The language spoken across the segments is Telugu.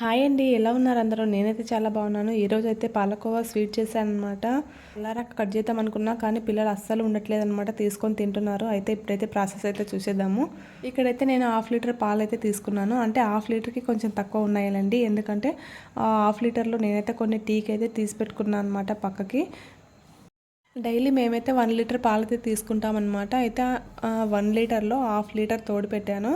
హాయ్ అండి ఎలా ఉన్నారు అందరూ? నేనైతే చాలా బాగున్నాను. ఈరోజు అయితే పాలకోవా స్వీట్ చేశాను అనమాట పిల్లరాక కట్ చేద్దాం అనుకున్నా కానీ పిల్లలు అస్సలు ఉండట్లేదు అనమాట తీసుకొని తింటున్నారు. అయితే ఇప్పుడైతే ప్రాసెస్ అయితే చూసేద్దాము. ఇక్కడైతే నేను హాఫ్ లీటర్ పాలు అయితే తీసుకున్నాను. అంటే హాఫ్ లీటర్కి కొంచెం తక్కువ ఉన్నాయండి ఎందుకంటే ఆ హాఫ్ లీటర్లో నేనైతే కొన్ని టీకి అయితే తీసి పెట్టుకున్నాను అనమాట పక్కకి. డైలీ మేమైతే వన్ లీటర్ పాలైతే తీసుకుంటామన్నమాట. అయితే వన్ లీటర్లో హాఫ్ లీటర్ తోడు పెట్టాను.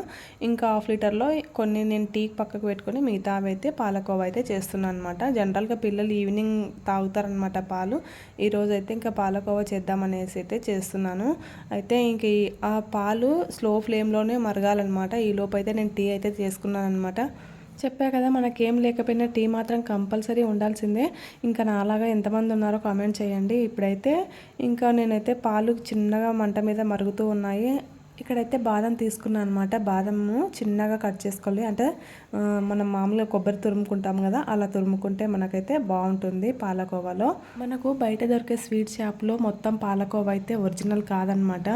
ఇంకా హాఫ్ లీటర్లో కొన్ని నేను టీ పక్కకు పెట్టుకొని మిగతా అయితే పాలకోవా అయితే చేస్తున్నాను అనమాట జనరల్గా పిల్లలు ఈవినింగ్ తాగుతారనమాట పాలు. ఈరోజు అయితే ఇంకా పాలకోవా చేద్దామనేసి అయితే చేస్తున్నాను. అయితే ఇంక ఆ పాలు స్లో ఫ్లేమ్లోనే మరగాలన్నమాట. ఈ అయితే నేను టీ అయితే చేసుకున్నాను అనమాట చెప్పా కదా మనకేం లేకపోయినా టీ మాత్రం కంపల్సరీ ఉండాల్సిందే. ఇంకా నాలాగా ఎంతమంది ఉన్నారో కామెంట్ చేయండి. ఇప్పుడైతే ఇంకా నేనైతే పాలు చిన్నగా మంట మీద మరుగుతూ ఉన్నాయి. ఇక్కడైతే బాదం తీసుకున్నాను అనమాట బాదము చిన్నగా కట్ చేసుకోవాలి. అంటే మనం మామూలుగా కొబ్బరి తురుముకుంటాం కదా అలా తురుముకుంటే మనకైతే బాగుంటుంది పాలకోవాలో. మనకు బయట దొరికే స్వీట్ షాప్లో మొత్తం పాలకోవా అయితే ఒరిజినల్ కాదనమాట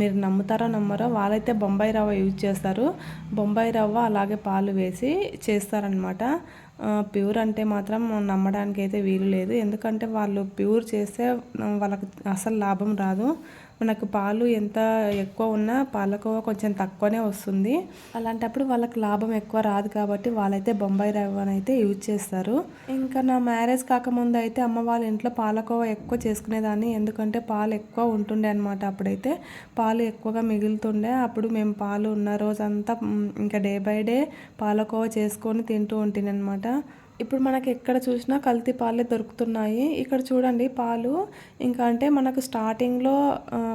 మీరు నమ్ముతారో నమ్మరో వాళ్ళైతే బొంబాయి రవ్వ యూజ్ చేస్తారు. బొంబాయి రవ్వ అలాగే పాలు వేసి చేస్తారనమాట ప్యూర్ అంటే మాత్రం నమ్మడానికి అయితే వీలు లేదు. ఎందుకంటే వాళ్ళు ప్యూర్ చేస్తే వాళ్ళకి అసలు లాభం రాదు. మనకు పాలు ఎంత ఎక్కువ ఉన్నా పాలకోవా కొంచెం తక్కువనే వస్తుంది. అలాంటప్పుడు వాళ్ళకి లాభం ఎక్కువ రాదు కాబట్టి వాళ్ళైతే బొంబాయి రవ్వని అయితే యూజ్ చేస్తారు. ఇంకా నా మ్యారేజ్ కాకముందు అయితే అమ్మ వాళ్ళ ఇంట్లో పాలకోవా ఎక్కువ చేసుకునేదాన్ని. ఎందుకంటే పాలు ఎక్కువ ఉంటుండే అనమాట అప్పుడైతే. పాలు ఎక్కువగా మిగులుతుండే. అప్పుడు మేము పాలు ఉన్న రోజంతా ఇంకా డే బై డే పాలకోవా చేసుకొని తింటూ ఉంటుంది అనమాట ఇప్పుడు మనకి ఎక్కడ చూసినా కల్తీ పాలే దొరుకుతున్నాయి. ఇక్కడ చూడండి పాలు. ఇంకా అంటే మనకు స్టార్టింగ్లో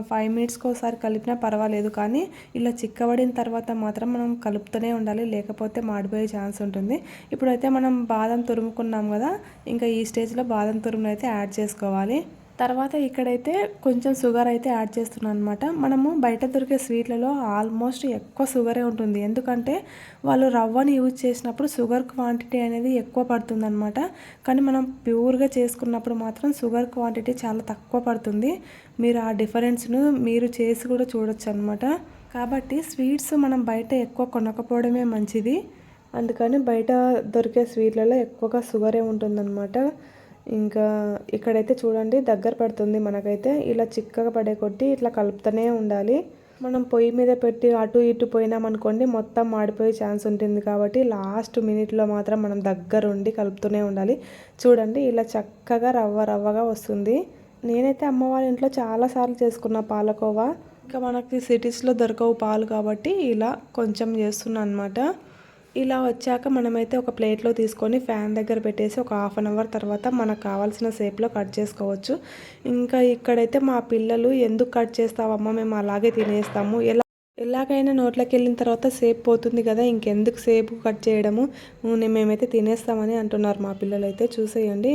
ఫైవ్ మినిట్స్కి ఒకసారి కలిపినా పర్వాలేదు. కానీ ఇలా చిక్కబడిన తర్వాత మాత్రం మనం కలుపుతూనే ఉండాలి. లేకపోతే మాడిపోయే ఛాన్స్ ఉంటుంది. ఇప్పుడైతే మనం బాదం తురుముకున్నాం కదా. ఇంకా ఈ స్టేజ్లో బాదం తురుమును అయితే యాడ్ చేసుకోవాలి. తర్వాత ఇక్కడైతే కొంచెం షుగర్ అయితే యాడ్ చేస్తున్నాను అనమాట మనము బయట దొరికే స్వీట్లలో ఆల్మోస్ట్ ఎక్కువ షుగరే ఉంటుంది. ఎందుకంటే వాళ్ళు రవ్వని యూజ్ చేసినప్పుడు షుగర్ క్వాంటిటీ అనేది ఎక్కువ పడుతుంది అనమాట కానీ మనం ప్యూర్గా చేసుకున్నప్పుడు మాత్రం షుగర్ క్వాంటిటీ చాలా తక్కువ పడుతుంది. మీరు ఆ డిఫరెన్స్ను మీరు చేసి కూడా చూడొచ్చు అనమాట కాబట్టి స్వీట్స్ మనం బయట ఎక్కువ కొనకపోవడమే మంచిది. అందుకని బయట దొరికే స్వీట్లలో ఎక్కువగా షుగరే ఉంటుందన్నమాట. ఇంకా ఇక్కడైతే చూడండి దగ్గర పడుతుంది మనకైతే. ఇలా చిక్కగా పడే కొట్టి ఇట్లా కలుపుతూనే ఉండాలి. మనం పొయ్యి మీద పెట్టి అటు ఇటు పోయినామనుకోండి మొత్తం మాడిపోయే ఛాన్స్ ఉంటుంది కాబట్టి లాస్ట్ మినిట్లో మాత్రం మనం దగ్గర ఉండి కలుపుతూనే ఉండాలి. చూడండి ఇలా చక్కగా రవ్వ రవ్వగా వస్తుంది. నేనైతే అమ్మ వాళ్ళ ఇంట్లో చాలాసార్లు చేసుకున్న పాలకోవా. ఇంకా మనకి సిటీస్లో దొరకవు పాలు కాబట్టి ఇలా కొంచెం చేస్తున్నాను అనమాట ఇలా వచ్చాక మనమైతే ఒక ప్లేట్లో తీసుకొని ఫ్యాన్ దగ్గర పెట్టేసి ఒక హాఫ్ అన్ అవర్ తర్వాత మనకు కావాల్సిన షేప్లో కట్ చేసుకోవచ్చు. ఇంకా ఇక్కడైతే మా పిల్లలు ఎందుకు కట్ చేస్తావమ్మా? మేము అలాగే తినేస్తాము. ఎలా ఎలాగైనా నోట్లోకి వెళ్ళిన తర్వాత సేపు పోతుంది కదా ఇంకెందుకు సేపు కట్ చేయడము? మేమైతే తినేస్తామని అంటున్నారు మా పిల్లలు అయితే చూసేయండి.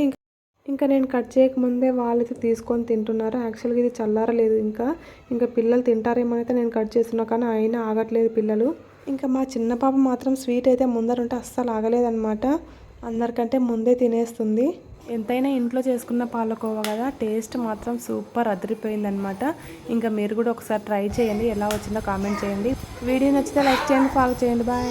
ఇంకా నేను కట్ చేయకముందే వాళ్ళైతే తీసుకొని తింటున్నారు. యాక్చువల్గా ఇది చల్లారలేదు ఇంకా. ఇంకా పిల్లలు తింటారేమో అయితే నేను కట్ చేస్తున్నా కానీ అయినా ఆగట్లేదు పిల్లలు. ఇంకా మా చిన్న పాప మాత్రం స్వీట్ అయితే ముందరుంటే అస్సలు ఆగలేదనమాట అందరికంటే ముందే తినేస్తుంది. ఎంతైనా ఇంట్లో చేసుకున్న పాలకోవా కదా టేస్ట్ మాత్రం సూపర్ అదిరిపోయిందనమాట ఇంకా మీరు కూడా ఒకసారి ట్రై చేయండి ఎలా వచ్చిందో కామెంట్ చేయండి. వీడియో నచ్చితే లైక్ చేయండి ఫాలో చేయండి. బాయ్.